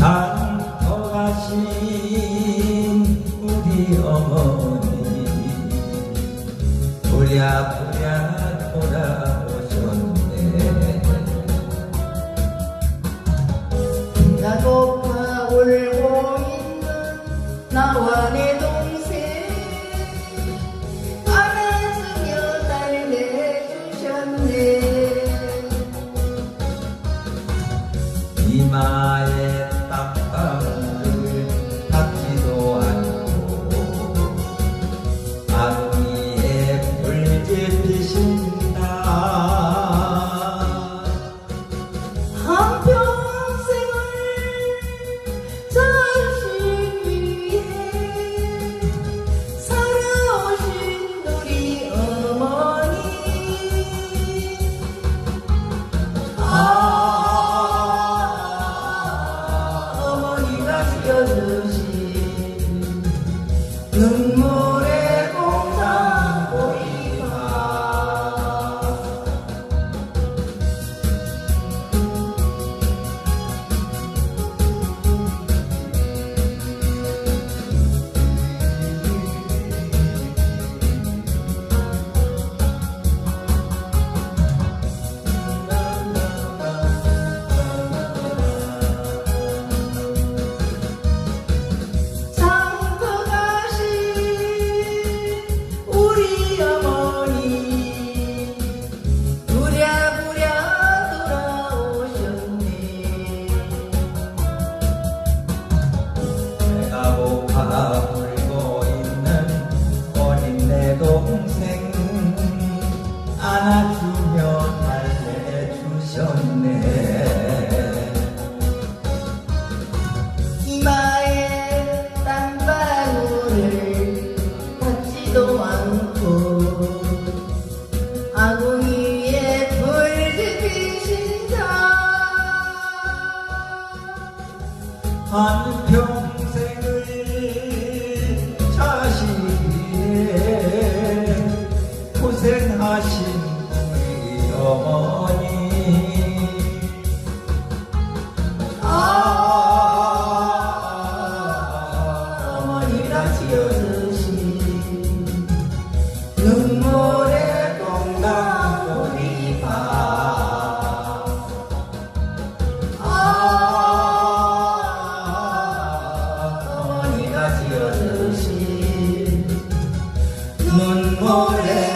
산토가신 우리 어머니 부랴부랴 돌아오셨네 나고파 울고 있는 나와 내 동생 안아주며 날 내주셨네 이마에 느껴지지. 한 평생을 자신의 고생하신 우리 어머 amore.